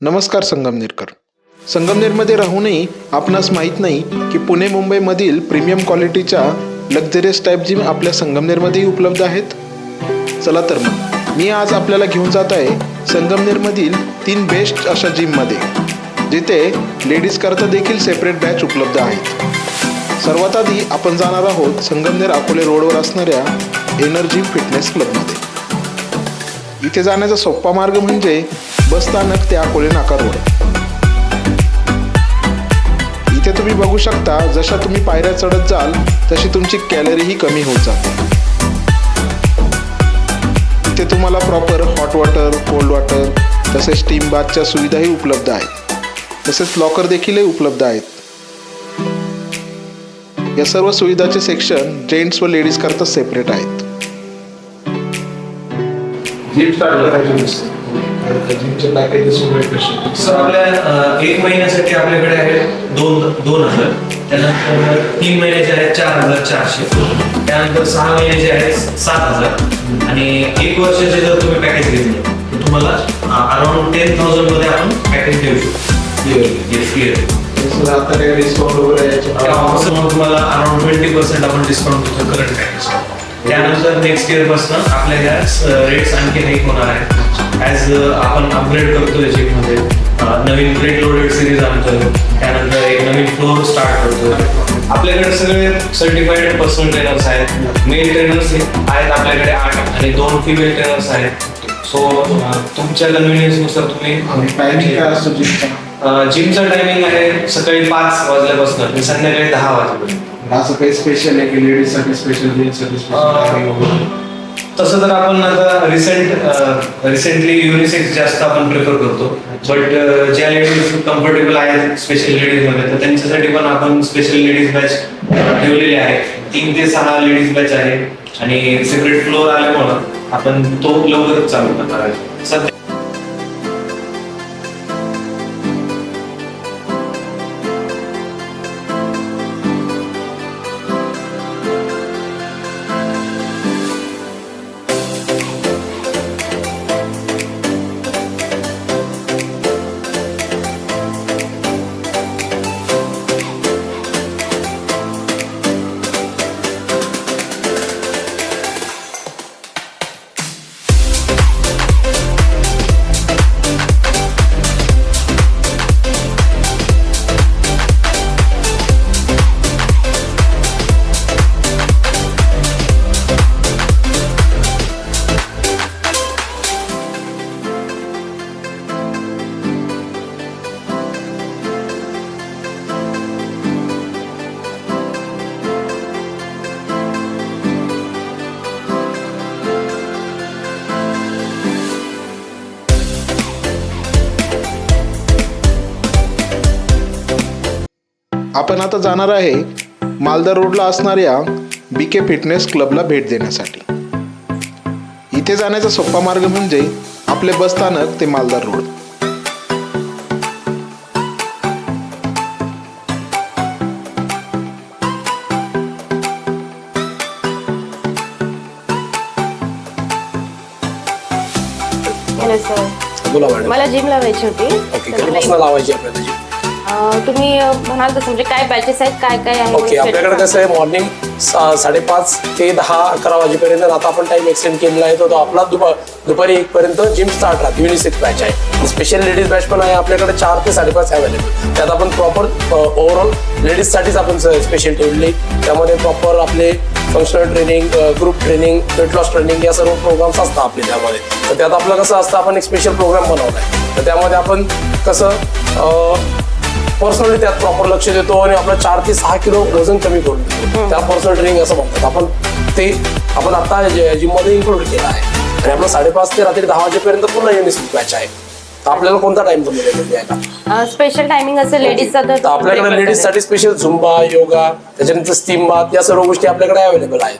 नमस्कार संगमनेरकर. संगमनेरमध्ये राहूनही आपणास माहीत नाही की पुणे मुंबईमधील प्रीमियम क्वालिटीच्या लक्झरियस टाईप जिम आपल्या संगमनेरमध्येही उपलब्ध आहेत? चला तर मग. मी आज आपल्याला घेऊन जात आहे संगमनेरमधील तीन बेस्ट अशा जिममध्ये जिथे लेडीज करता देखील सेपरेट बॅच उपलब्ध आहेत. सर्वात आधी आपण जाणार आहोत संगमनेर अकोले रोडवर असणाऱ्या एनर्जी फिटनेस क्लबमध्ये. इथे जाण्याचा सोपा मार्ग म्हणजे बस स्थानक ते अकोले नाका रोड. इथे तुम्ही बघू शकता जशा तुम्ही पायऱ्या चढत जाल तशी तुमची कॅलरीही कमी होत जाते. इथे तुम्हाला proper hot water cold water तसेच स्टीम बाथच्या सुविधाही उपलब्ध आहेत. तसेच लॉकर देखीलही उपलब्ध आहेत. या सर्व सुविधाचे सेक्शन जेंट्स व लेडीज करता सेपरेट आहेत. जिमचे पॅकेजेस वगैरे कसे? सर आपल्या एक महिन्यासाठी आपल्याकडे आहे दोन दोन हजार. त्यानंतर तीन महिन्याचे आहेत चार हजार चारशे. त्यानंतर सहा महिन्याचे आहेत सात हजार. आणि एक वर्षाचे जर तुम्ही पॅकेज घेतलं तर तुम्हाला अराउंड टेन थाउजंडमध्ये आपण पॅकेज देऊ शकतो. येस क्लिअर सर आता काही डिस्काउंट वगैरे तुम्हाला अराउंड ट्वेंटी पर्सेंट आपण डिस्काउंट देतो करंट पॅकेज त्यानंतर नेक्स्ट इयरपासून आपल्या ह्या रेट्स आणखी एक होणार आहेत. ॲज आपण अपग्रेड करतोय जिममध्ये नवीन प्लेट लोडेड सिरीज आणतोय. त्यानंतर एक नवीन फ्लोर स्टार्ट करतोय. आपल्याकडे सगळे सर्टिफाईड पर्सनल ट्रेनर्स आहेत. मेल ट्रेनर्स आहेत आपल्याकडे आठ आणि दोन फिमेल ट्रेनर्स आहेत. सो तुमच्या कन्व्हिनियन्सनुसार तुम्ही जिमचा टायमिंग आहे सकाळी पाच वाजल्यापासून आणि संध्याकाळी दहा वाजेपर्यंत. असं काही स्पेशल आहे की लेडीजसाठी स्पेशल जेंट्ससाठी स्पेशल तसं तर आपण आता रिसेंट रिसेंटली युनिसेक्स जास्त आपण प्रिफर करतो. बट ज्या लेडीज कम्फर्टेबल आहेत स्पेशल लेडीजमध्ये तर त्यांच्यासाठी पण आपण स्पेशल लेडीज बॅच ठेवलेले आहे. तीन ते सहा लेडीज बॅच आहे. आणि सेपरेट फ्लोअर आल्यामुळं आपण तो लवकरच चालू करणार आहे. सध्या आपण आता जाणार आहे मालदार रोडला असणाऱ्या बी के फिटनेस क्लबला भेट देण्यासाठी. इथे जाण्याचा सोपा मार्ग म्हणजे आपले बस स्थानक ते मालदार रोड. बोला मॅडम मला जिम लावायची होती. तर मला लावायची आपल्याला तुम्ही म्हणाल तसं म्हणजे काय बॅचेस आहेत काय काय आहे? ओके आपल्याकडे कसं आहे मॉर्निंग साडेपाच ते दहा अकरा वाजेपर्यंत आता आपण टाइम एक्सटेंड केलेला आहे तो तो आपला दुपार दुपारी एक पर्यंत जिम स्टार्ट राहते युनिसेक्स बॅच आहे. स्पेशल लेडीज बॅच पण आहे आपल्याकडे चार ते साडेपाच अवेलेबल त्यात आपण प्रॉपर ओव्हरऑल लेडीजसाठीच आपण स्पेशल ठेवलेली त्यामध्ये प्रॉपर आपले functional training group training weight loss training या सर्व प्रोग्राम्स असतात आपले त्यामध्ये. तर त्यात आपलं कसं असतं आपण एक स्पेशल प्रोग्राम बनवला आहे तर त्यामध्ये आपण कसं पर्सनली त्यात प्रॉपर लक्ष देतो आणि आपलं चार ते सहा किलो वजन कमी करून देतो. त्या पर्सनल ट्रेनिंग असं म्हणतात आपण ते आपण आता जिममध्ये इन्क्लूड केलं आहे. आणि आपलं साडेपाच ते रात्री दहा वाजेपर्यंत पुन्हा युनिसेफ बॅच आहे. तर आपल्याला कोणता टाइम द्यायला स्पेशल टायमिंग असेल लेडीजचा तर आपल्याकडे लेडीजसाठी स्पेशल झुंबा योगा त्याच्यानंतर स्टीम बाथ या सर्व गोष्टी आपल्याकडे अवेलेबल आहेत.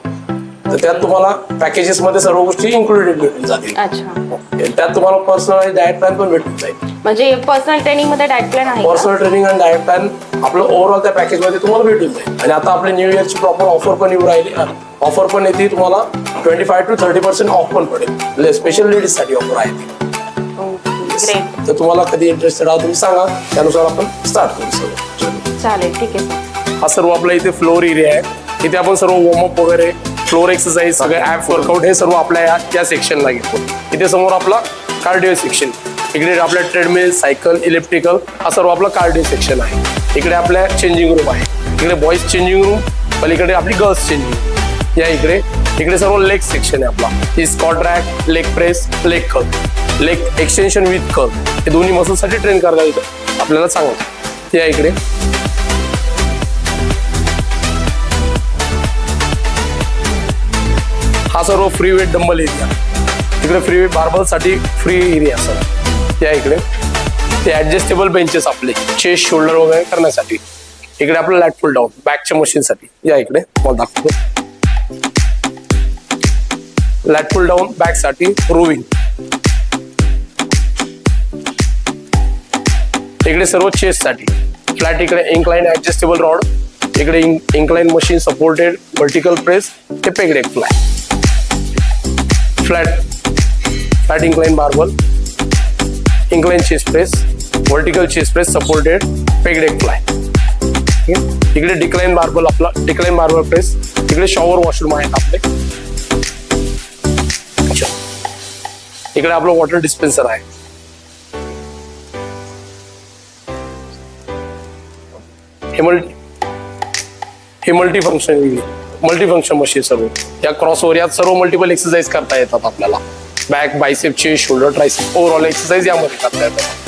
तर त्यात तुम्हाला पॅकेजेस मध्ये सर्व गोष्टी इन्क्लुडेड भेटून जातील. अच्छा. त्यात तुम्हाला पर्सनल डाएट प्लॅन पण भेटून जाईल. म्हणजे पर्सनल ट्रेनिंगमध्ये डाएट प्लॅन आहे का? पर्सनल ट्रेनिंग आणि डाएट प्लॅन आपलं ओव्हरऑल त्या पॅकेजमध्ये तुम्हाला भेटून जाईल. आणि आता आपली न्यू इयरची प्रॉपर ऑफर पण येऊ राहिली. ऑफर पण येते तुम्हाला twenty five to thirty percent off पण पडेल. स्पेशल लेडीजसाठी ऑफर आहे ती. तर तुम्हाला कधी इंटरेस्टेड आहात तुम्ही सांगा. त्यानुसार आपण स्टार्ट करू सर चालेल ठीक आहे. सर हा सर्व आपला इथे फ्लोअर एरिया आहे. इथे आपण सर्व वॉर्मअप वगैरे फ्लोअर एक्सरसाइज सगळे ॲप वर्कआउट हे सर्व आपल्या या या सेक्शनला घेतो. इथे समोर आपला कार्डिओ सेक्शन. इकडे आपल्या ट्रेडमिल सायकल इलेक्ट्रिकल हा सर्व आपला कार्डिओ सेक्शन आहे. इकडे आपल्या चेंजिंग रूम आहे. इकडे बॉईज चेंजिंग रूम पलीकडे आपली गर्ल्स चेंजिंग रूम या इकडे. इकडे सर्व लेग सेक्शन आहे आपला. Squat rack leg press leg curl leg extension with curl हे दोन्ही मसलसाठी ट्रेन करता येतं आपल्याला सांगतो. या इकडे. हा सर्व फ्री वेट डंबल एरिया इकडे फ्री बार्बलसाठी फ्री एरिया असतात. या इकडे. ते ऍडजस्टेबल बेंचेस आपले. चेस्ट शोल्डर वगैरे करण्यासाठी. इकडे आपलं लॅट फुल डाऊन बॅकच्या मशीनसाठी या इकडे. मला दाखवतो. लॅट फुल डाऊन बॅकसाठी रोविंग इकडे सर्व चेस्टसाठी फ्लॅट इकडे इन्क्लाइन ऍडजस्टेबल रॉड इकडे incline machine supported vertical press ते pec deck flat flat fat incline barbell incline chest press vertical chest press supported pec deck fly इकडे डिक्लाइन मार्बल आपला decline barbell press इकडे shower washroom आहेत आपले. इकडे आपलं water dispenser आहे. हे मल्टी हे फंक्शन मल्टी फंक्शन मशीन सर्व. या क्रॉसवर यात सर्व मल्टिपल एक्सरसाइज करता येतात आपल्याला. Back bicep shoulder tricep overall exercise यामध्ये करता येतात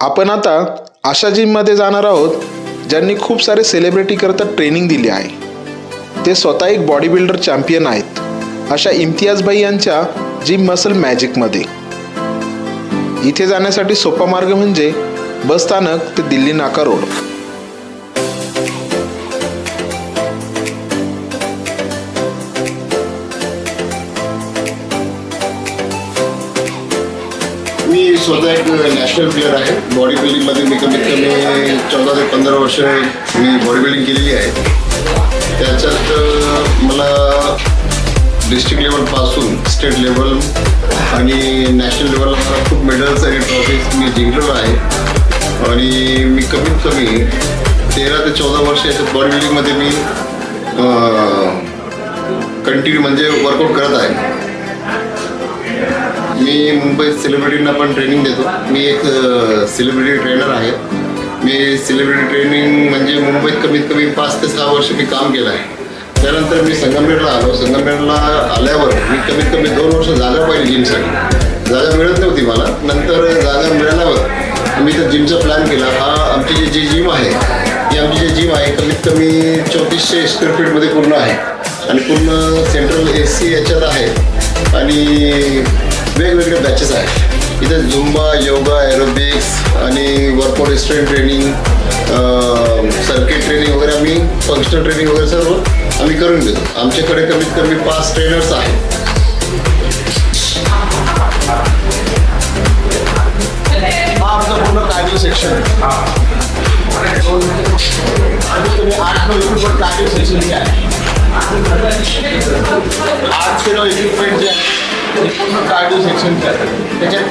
आपण आता अशा जिममध्ये जाणार आहोत ज्यांनी खूप सारे सेलिब्रिटी करता ट्रेनिंग दिली आहे. ते स्वतः एक बॉडी बिल्डर चॅम्पियन आहेत. अशा इम्तियाज भाई यांच्या जिम मसल मॅजिकमध्ये इथे जाण्यासाठी सोपा मार्ग म्हणजे बस स्थानक ते दिल्ली नाका रोड. मी स्वतः एक नॅशनल प्लेअर आहे. बॉडी बिल्डिंगमध्ये मी कमीत कमी चौदा ते पंधरा वर्ष मी बॉडी बिल्डिंग केलेली आहे. त्याच्यात मला डिस्ट्रिक्ट लेवलपासून स्टेट लेवल आणि नॅशनल लेवलला मला खूप मेडल्स आणि ट्रॉफीज मी जिंकलेलो आहे. आणि मी कमीत कमी तेरा ते चौदा वर्ष याच्या बॉडी बिल्डिंगमध्ये मी कंटिन्यू म्हणजे वर्कआउट करत आहे. मी मुंबईत सेलिब्रिटींना पण ट्रेनिंग देतो. मी एक सेलिब्रिटी ट्रेनर आहे. मी सेलिब्रिटी ट्रेनिंग म्हणजे मुंबईत कमीत कमी पाच ते सहा वर्ष मी काम केलं आहे. त्यानंतर मी संगमनेरला आलो. संगमनेरला आल्यावर मी कमीत कमी दोन वर्ष जागा पाहिजे जिमसाठी जागा मिळत नव्हती मला. नंतर जागा मिळाल्यावर आम्ही तर जिमचा प्लॅन केला. हा आमची जी जी जिम आहे ही आमची जी जिम आहे कमीत कमी चौतीसशे स्क्वेअर फीटमध्ये पूर्ण आहे. आणि पूर्ण सेंट्रल ए सी याच्यात आहे. आणि वेगवेगळे बॅचेस आहेत. इथे झुंबा योगा एरोबिक्स आणि workout strength training circuit training वगैरे आम्ही फंक्शनल ट्रेनिंग वगैरे सर्व आम्ही करून देतो. आमच्याकडे कमीत कमी पाच ट्रेनर्स आहेत. आठ नऊ इक्विपमेंट सेक्शन आहे आठ ते इक्विपमेंट जे आहे कार्डिओ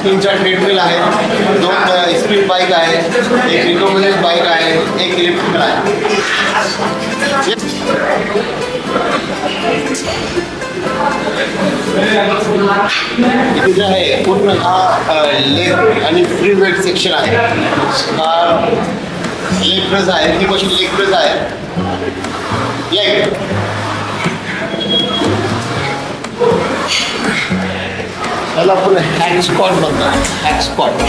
तीन चार ट्रेडमिल आहेत दोन स्पीड बाईक आहे एक रिकोमिनेट बाईक आहे एक इलेक्ट्रिकल इथे जे आहे पूर्ण हा लेग आणि फ्री वेट सेक्शन आहे. हा लेग प्रेस आहे ही मशीन लेग प्रेस आहे. लेग इकडे. त्याला आपण हॅक स्पॉट म्हणतात हॅक स्पॉट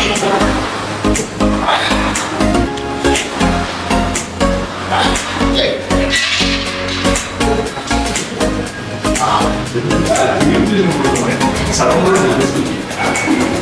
Thank you.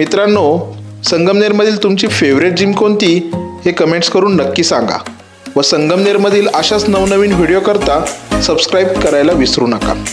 मित्रांनो संगमनेरमधील तुमची फेवरेट जिम कोणती हे कमेंट्स करून नक्की सांगा. व संगमनेरमधील अशाच नवनवीन व्हिडिओ करता सबस्क्राईब करायला विसरू नका.